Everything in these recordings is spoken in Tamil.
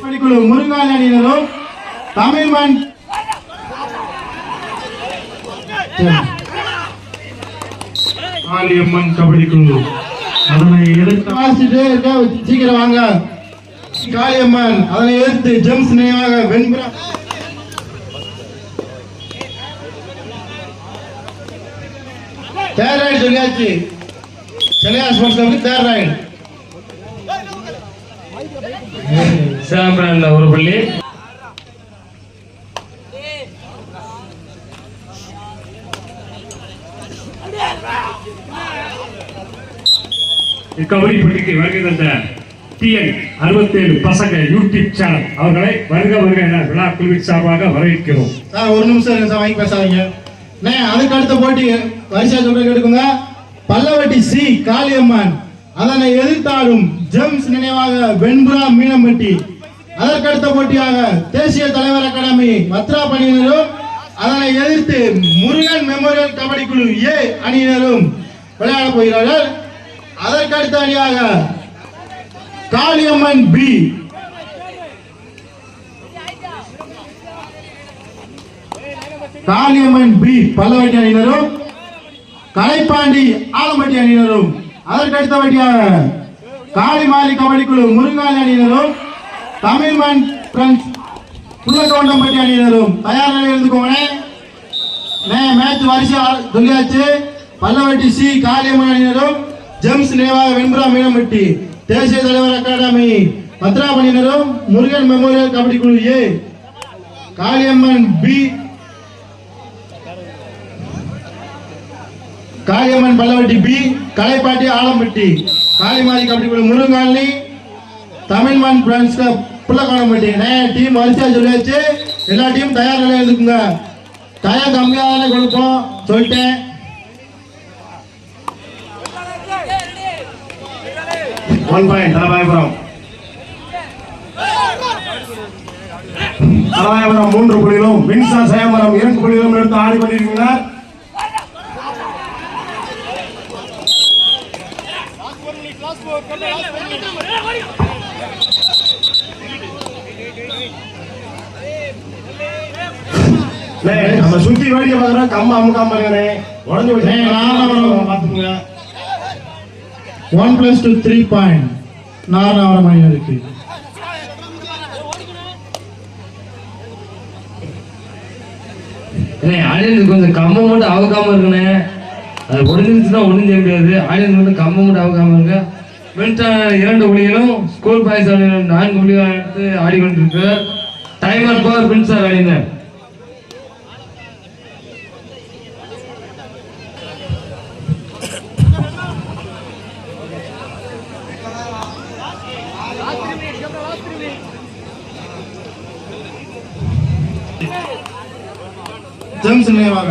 பள்ளிக்குழு முருகால் அணியினரும் தமிழ்மண் காளியம்மன் கபடி குழு அதனை எதிர்த்து சீக்கிரம் வாங்க. காளியம்மன் அதனை எதிர்த்து ஜெம்ஸ் நினைவாக வெண்புறா. தேர்ட் ரைடு சொல்லியாச்சு. செல்லையா ஸ்போர்ட்ஸ் கிளப்புக்கு தேர்ட் ரைடு. சாம்பிரான்ல ஒரு புள்ளி. கபடி போட்டிக்கு வருகை தந்த டிஎன் அறுபத்தி ஏழு பசங்க யூடியூப் சேனல். அவர்களை வருக வருக என விழா குழுவின் சார்பாக வரவேற்கிறோம். சார் ஒரு நிமிஷம் இருங்க சார் வாங்கி பேசாதீங்க. அண்ணே அதுக்கு அடுத்த போட்டி வரிசையா சொல்ற எடுக்குங்க. பல்லவட்டி சி காளியம்மன். அதனை எதிர்த்தாடும் ஜெம்ஸ் நினைவாக வெண்புறா மீனம்பட்டி அதற்கடுத்த போட்டியாக தேசிய தலைவர் அகாடமி மத்ரா பணியினரும் அதனை எதிர்த்து முருகன் மெமோரியல் கபடி குழு ஏ அணியினரும் விளையாட போகிறார்கள். அதற்கடுத்த அணியாக காளியம்மன் பி. காளியம்மன் பி பல்லவட்டி அணியினரும் கலைப்பாண்டி ஆலம்பட்டி அணியினரும் அதற்கு அடுத்தபடியாக காளிமாலி கபடி குழு முருங்காலி அணியினரும் தமிழ்மண் பிரெண்ட்ஸ் புள்ளக்கோண்டம்பட்டி அணியினரும் தயார் நிலையில் இருந்துக்கோங்க மேட்ச் வரிசை துல்லியாச்சு சொல்லியாச்சு பல்லவட்டி சி காளியம்மன் அணியினரும் ஜெம்ஸ் நினைவாக வெண்புரா மீனம்பட்டி தேசிய தலைவர் அகாடமி பத்ராபணியினரும் முருகன் மெமோரியல் கபடி குழு A Kaliamman B Kaliamman Pallavatti B Kalaipatti Alampatti. Kalimari kabaddi குழு முருங்காலி தமிழ்மண் பிரான்ஸ் புள்ளக்கானம்பட்டி டீம் வரிசையா சொல்லியாச்சு. எல்லா டீம் தயார் நிலையில் இருக்குங்க. தயார் கம்மியாக தானே கொடுப்போம். சொல்லிட்டேன். One point தலபாயபுரம். தலபாயபுரம் மூன்று புள்ளிகளும் மின்சா சயமரம் இரண்டு புள்ளிகளும் எடுத்து ஆடி கொண்டிருக்கிறார். நம்ம சுத்தி வேடிக்கை பார்க்கறோம் கம்ப அமுக்காம இருக்கானே உடஞ்சு நாலாவது. பாத்துக்கோங்க one plus two three point நாலாவது அணியினருக்கு ஆடியன்ஸ் கொஞ்சம் கம்பம் மட்டும் அவுக்காம இருக்குண்ணே அது ஒடிஞ்சிருச்சுன்னா ஒன்றும் செய்ய முடியாது. ஆடியன்ஸ் மட்டும் கம்பம் மட்டும் அவுக்காம இருங்க. மின்சார இரண்டு புள்ளிகளும் ஸ்கூல் பாய்ஸ் அணியினர் நான்கு புள்ளிகள் எடுத்து ஆடிக்கொண்டிருக்கு டைமர் போர் மின்சார அணியினர். ஜெம்ஸ் நினைவாக.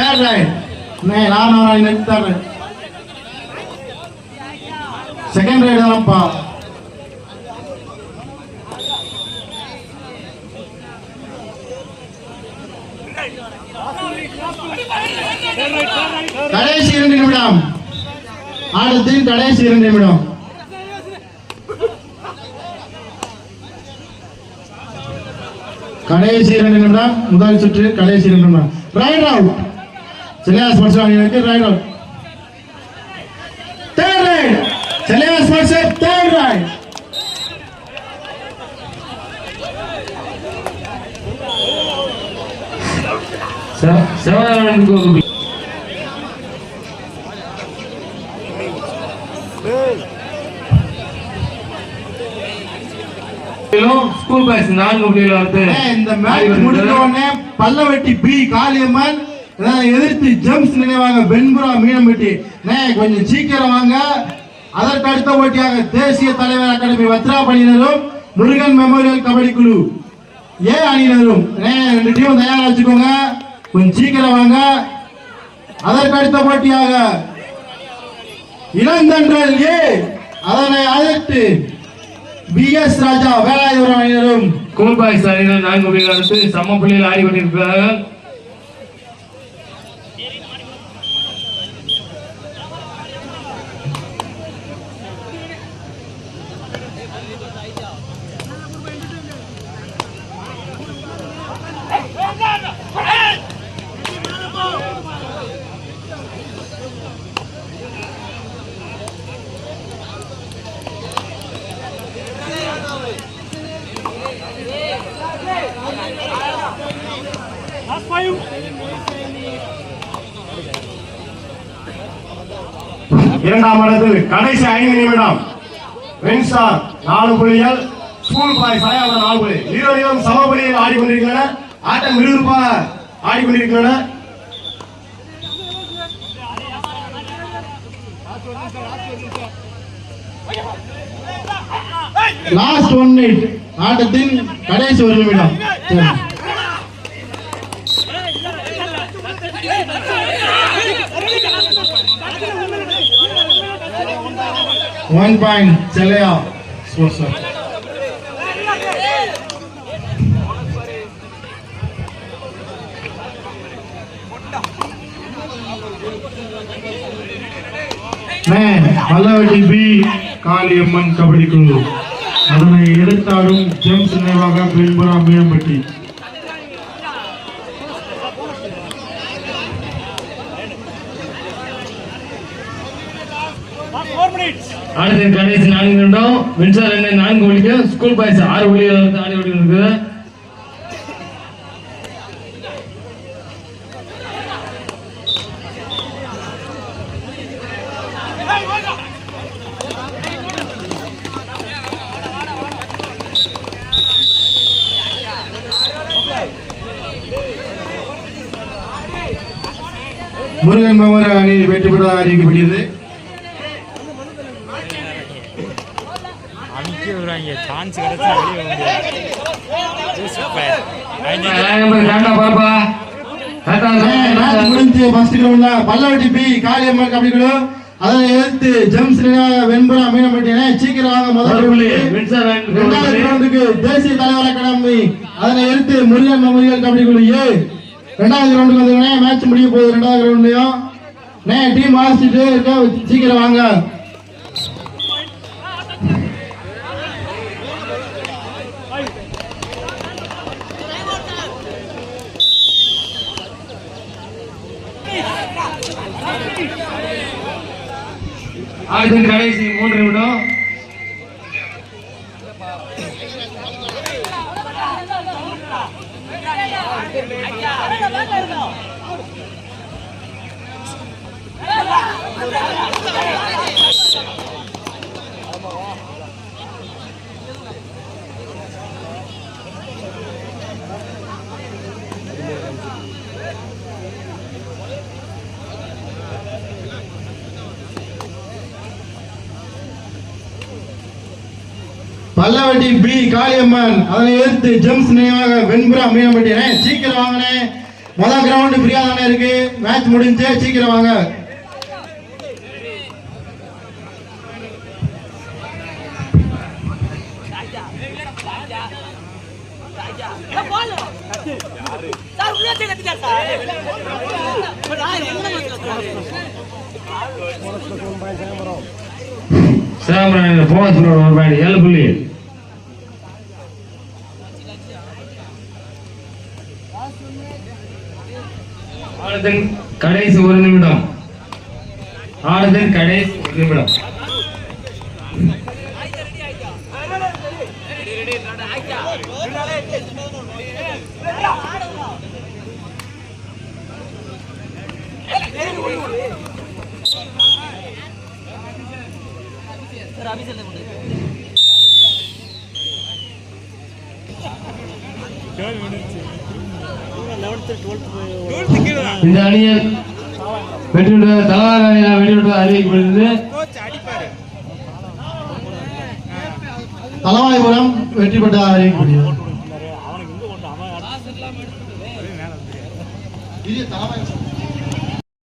தேர்ட் ரைட் அண்ணே நாலாவது அணியினருக்கு தேர்ட் ரைட் செகண்ட் ரைடு தான்ப்பா கடைசி இரண்டு நிமிடம். ஆட்டத்தின் கடைசி இரண்டு நிமிடம். கடைசி இரண்டு நிமிடம். முதல் சுற்று கடைசி இரண்டு நிமிடம். ரைட் அவுட் அணியினருக்கு raid out third raid Chellaiya sports third raid செவனாளுக்கு ஒரு புள்ளி ஸ்கூல் பாய்ஸ் நான்கு புள்ளிகள் வந்து இந்த மேட்ச் முடிஞ்ச. உடனே பல்லவட்டி பி காளியம்மன் எதிர்த்து ஜெம்ஸ் நினைவாக வெண்புறா மீனம்பட்டி அண்ணே, கொஞ்சம் சீக்கிரம் வாங்க. அதற்கு அடுத்த போட்டியாக தேசிய தலைவர் அகாடமி வத்ராபணியினரும் முருகன் மெமோரியல் கபடி குழு ஏ அணியினரும். அண்ணே, ரெண்டு டீம் தயாரா வச்சுக்கோங்க. கொஞ்சம் சீக்கிரம் வாங்க. அதற்கு அடுத்த போட்டியாக இளந்தன்றல் ஏ. அதனை அழைத்து பி எஸ் ராஜா வேலாயுதம் அணியினரும். ஸ்கூல் பாய்ஸ் அணியினர் நான்கு புள்ளிகள் எடுத்து சம ஆடி கொண்டிருக்கிறார்கள். இரண்டாம் இடத்தில் கடைசி ஐந்து நிமிடம். வென்ஸ்டார் நாலு புள்ளிகள். ஸ்கூல் பாய் சயாபர நாலு புள்ளி? இருவரையும் சம புள்ளியில் ஆடிக்கொண்டிருக்கின்றன. ஆட்டம் விறுவிறுப்பாக ஆடிக்கொண்டிருக்கின்றன. லாஸ்ட் ஒன் மினிட் ஆட்டத்தின் கடைசி ஒரு நிமிடம். One point Chellaiya sports Pallavatti B Kaliamman kabaddi குழு அதனை எதிர்த்தாடும் ஜெம்ஸ் நினைவாக பெண்புறா மீனம்பட்டி அடுத்த கடைசி நான்கு நிமிடம் மின்சார எண்ணெய் நான்கு புள்ளிகள் ஸ்கூல் பாய்ஸ் ஆறு எடுத்து ஆடி கொண்டிருக்கிறது முருகன் மெமோரியல் அணி வெற்றி பெற்றதாக அறிவிக்கப்படுகிறது. சான்ஸ் கிடைச்சா வெளியே வந்து சூப்பர் பாப்பா. முடிஞ்சு ஃபர்ஸ்ட் கிரவுண்ட்ல பல்லவட்டி பி காளியம்மன் கபடி குழு அதனை எதிர்த்து ஜெம்ஸ் நினைவாக வெண்புறா மீனம்பட்டி அணி. சீக்கிரம் வாங்க முதல் இரண்டாவது கிரவுண்டுக்கு தேசிய தலைவர் அகாடமி அதனை எடுத்து முருகன் மெமோரியல் கபடி குழு ஏ. ரெண்டாவது கிரவுண்டுக்கு வந்துருக்கே மேட்ச் முடிய போகுது. ரெண்டாவது கிரவுண்ட்லயும் நே டீம் வாசிச்சுட்டு சீக்கிரம் வாங்க. அடுத்த கடைசி மூன்று நிமிடம் பல்லவட்டி பி காளியம்மன் அதனை எதிர்த்து ஜெம்ஸ் நினைவாக வெண்புரா மீனம்பட்டி அணி. சீக்கிரம் வாங்கினே மொதல் கிரவுண்ட் ஃப்ரீயா தானே இருக்கு. மேட்ச் முடிஞ்சு சீக்கிரம் வாங்க. சார் உள்ளே கத்திட்டார் சார் நான் என்ன சிதம்பரம் போகஸ் ஒரு பாயிண்ட் ஏழு புள்ளி. ஆடுதல் கடைசி ஒரு நிமிடம் ஆடுதல் கடைசி ஒரு நிமிடம் Good. இந்த அணியில் வெற்றி பெற்ற தலைவர் அணியில் வெற்றி பெற்ற அறிவிக்கப்படுகிறது. தலவாய்புரம் வெற்றி பெற்ற அறிவிக்கப்படுகிறது